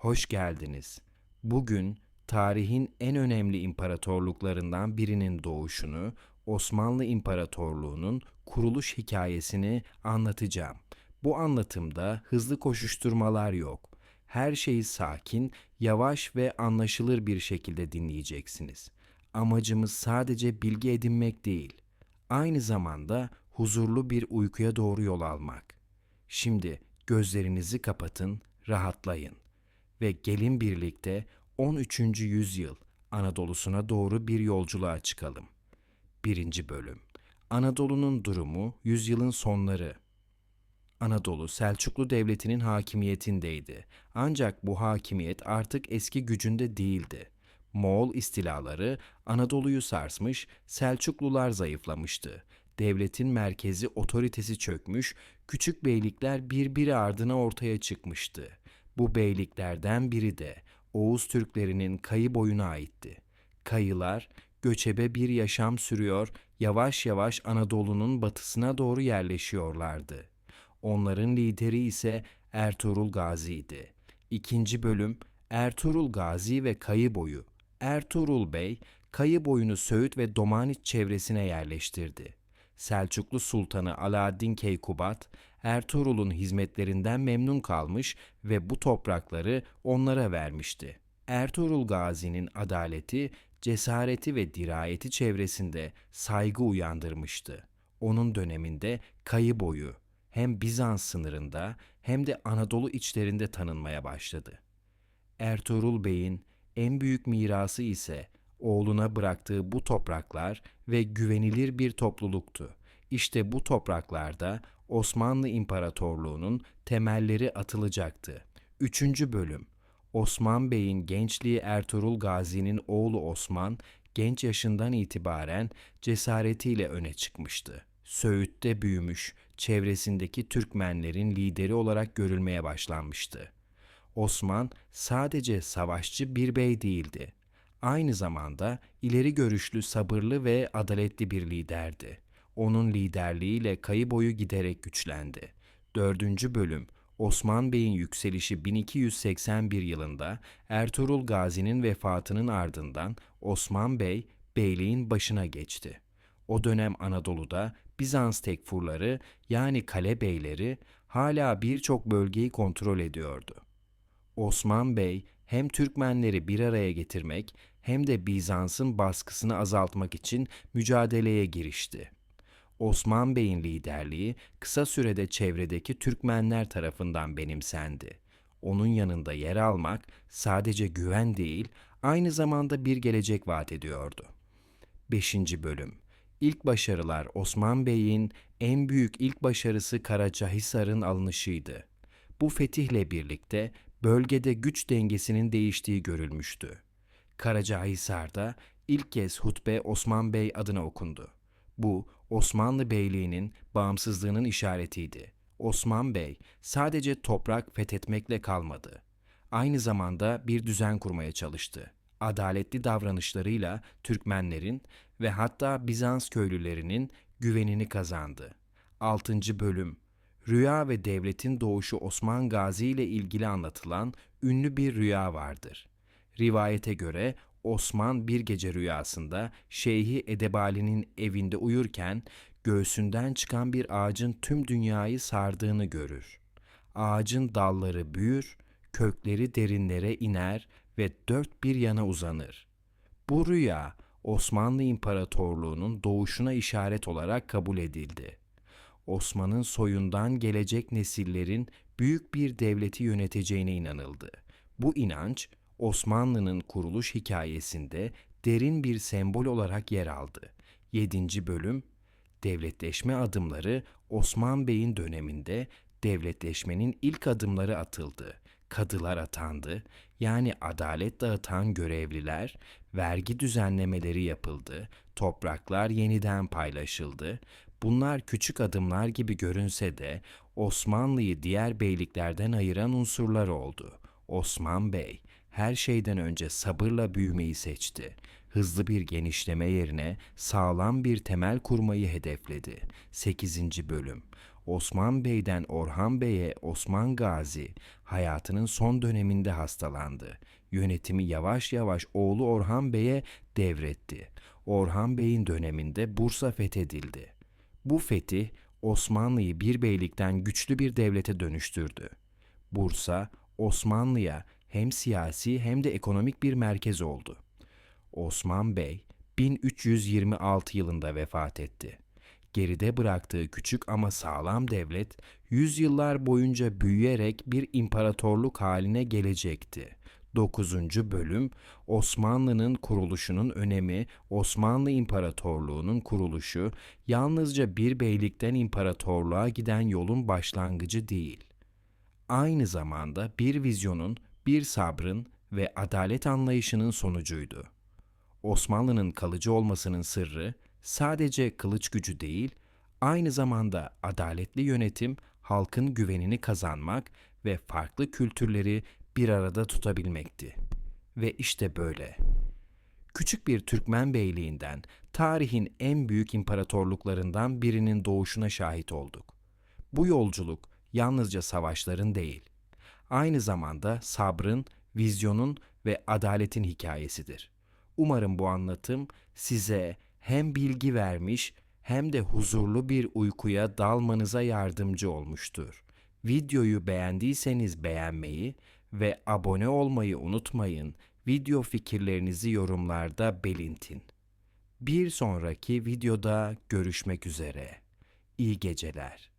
Hoş geldiniz. Bugün tarihin en önemli imparatorluklarından birinin doğuşunu, Osmanlı İmparatorluğu'nun kuruluş hikayesini anlatacağım. Bu anlatımda hızlı koşuşturmalar yok. Her şeyi sakin, yavaş ve anlaşılır bir şekilde dinleyeceksiniz. Amacımız sadece bilgi edinmek değil, aynı zamanda huzurlu bir uykuya doğru yol almak. Şimdi gözlerinizi kapatın, rahatlayın ve gelin birlikte 13. yüzyıl Anadolu'suna doğru bir yolculuğa çıkalım. 1. bölüm Anadolu'nun durumu yüzyılın sonları. Anadolu Selçuklu Devleti'nin hakimiyetindeydi. Ancak bu hakimiyet artık eski gücünde değildi. Moğol istilaları Anadolu'yu sarsmış, Selçuklular zayıflamıştı. Devletin merkezi otoritesi çökmüş, küçük beylikler birbiri ardına ortaya çıkmıştı. Bu beyliklerden biri de Oğuz Türklerinin Kayı boyuna aitti. Kayılar göçebe bir yaşam sürüyor, yavaş yavaş Anadolu'nun batısına doğru yerleşiyorlardı. Onların lideri ise Ertuğrul Gazi'ydi. İkinci bölüm Ertuğrul Gazi ve Kayı boyu. Ertuğrul Bey, Kayı boyunu Söğüt ve Domaniç çevresine yerleştirdi. Selçuklu Sultanı Alaaddin Keykubat, Ertuğrul'un hizmetlerinden memnun kalmış ve bu toprakları onlara vermişti. Ertuğrul Gazi'nin adaleti, cesareti ve dirayeti çevresinde saygı uyandırmıştı. Onun döneminde Kayı boyu hem Bizans sınırında hem de Anadolu içlerinde tanınmaya başladı. Ertuğrul Bey'in en büyük mirası ise oğluna bıraktığı bu topraklar ve güvenilir bir topluluktu. İşte bu topraklarda Osmanlı İmparatorluğu'nun temelleri atılacaktı. 3. bölüm Osman Bey'in gençliği Ertuğrul Gazi'nin oğlu Osman genç yaşından itibaren cesaretiyle öne çıkmıştı. Söğüt'te büyümüş, çevresindeki Türkmenlerin lideri olarak görülmeye başlanmıştı. Osman sadece savaşçı bir bey değildi. Aynı zamanda ileri görüşlü, sabırlı ve adaletli bir liderdi. Onun liderliğiyle kayı boyu giderek güçlendi. Dördüncü bölüm Osman Bey'in yükselişi 1281 yılında Ertuğrul Gazi'nin vefatının ardından Osman Bey beyliğin başına geçti. O dönem Anadolu'da Bizans tekfurları yani kale beyleri hala birçok bölgeyi kontrol ediyordu. Osman Bey hem Türkmenleri bir araya getirmek hem de Bizans'ın baskısını azaltmak için mücadeleye girişti. Osman Bey'in liderliği kısa sürede çevredeki Türkmenler tarafından benimsendi. Onun yanında yer almak sadece güven değil, aynı zamanda bir gelecek vaat ediyordu. 5. bölüm İlk başarılar Osman Bey'in en büyük ilk başarısı Karacahisar'ın alınışıydı. Bu fetihle birlikte bölgede güç dengesinin değiştiği görülmüştü. Karacahisar'da ilk kez hutbe Osman Bey adına okundu. Bu Osmanlı Beyliği'nin bağımsızlığının işaretiydi. Osman Bey sadece toprak fethetmekle kalmadı. Aynı zamanda bir düzen kurmaya çalıştı. Adaletli davranışlarıyla Türkmenlerin ve hatta Bizans köylülerinin güvenini kazandı. 6. bölüm Rüya ve devletin doğuşu Osman Gazi ile ilgili anlatılan ünlü bir rüya vardır. Rivayete göre Osman bir gece rüyasında Şeyhi Edebali'nin evinde uyurken göğsünden çıkan bir ağacın tüm dünyayı sardığını görür. Ağacın dalları büyür, kökleri derinlere iner ve dört bir yana uzanır. Bu rüya Osmanlı İmparatorluğu'nun doğuşuna işaret olarak kabul edildi. Osman'ın soyundan gelecek nesillerin büyük bir devleti yöneteceğine inanıldı. Bu inanç Osmanlı'nın kuruluş hikayesinde derin bir sembol olarak yer aldı. 7. bölüm Devletleşme adımları Osman Bey'in döneminde devletleşmenin ilk adımları atıldı. Kadılar atandı, yani adalet dağıtan görevliler, vergi düzenlemeleri yapıldı, topraklar yeniden paylaşıldı. Bunlar küçük adımlar gibi görünse de Osmanlı'yı diğer beyliklerden ayıran unsurlar oldu. Osman Bey her şeyden önce sabırla büyümeyi seçti. Hızlı bir genişleme yerine sağlam bir temel kurmayı hedefledi. 8. bölüm Osman Bey'den Orhan Bey'e Osman Gazi hayatının son döneminde hastalandı. Yönetimi yavaş yavaş oğlu Orhan Bey'e devretti. Orhan Bey'in döneminde Bursa fethedildi. Bu fetih Osmanlı'yı bir beylikten güçlü bir devlete dönüştürdü. Bursa Osmanlı'ya hem siyasi hem de ekonomik bir merkez oldu. Osman Bey 1326 yılında vefat etti. Geride bıraktığı küçük ama sağlam devlet yüzyıllar boyunca büyüyerek bir imparatorluk haline gelecekti. 9. bölüm Osmanlı'nın kuruluşunun önemi, Osmanlı İmparatorluğu'nun kuruluşu yalnızca bir beylikten imparatorluğa giden yolun başlangıcı değil aynı zamanda bir vizyonun, bir sabrın ve adalet anlayışının sonucuydu. Osmanlı'nın kalıcı olmasının sırrı sadece kılıç gücü değil, aynı zamanda adaletli yönetim, halkın güvenini kazanmak ve farklı kültürleri bir arada tutabilmekti. Ve işte böyle. Küçük bir Türkmen beyliğinden tarihin en büyük imparatorluklarından birinin doğuşuna şahit olduk. Bu yolculuk yalnızca savaşların değil, aynı zamanda sabrın, vizyonun ve adaletin hikayesidir. Umarım bu anlatım size hem bilgi vermiş hem de huzurlu bir uykuya dalmanıza yardımcı olmuştur. Videoyu beğendiyseniz beğenmeyi ve abone olmayı unutmayın. Video fikirlerinizi yorumlarda belirtin. Bir sonraki videoda görüşmek üzere. İyi geceler.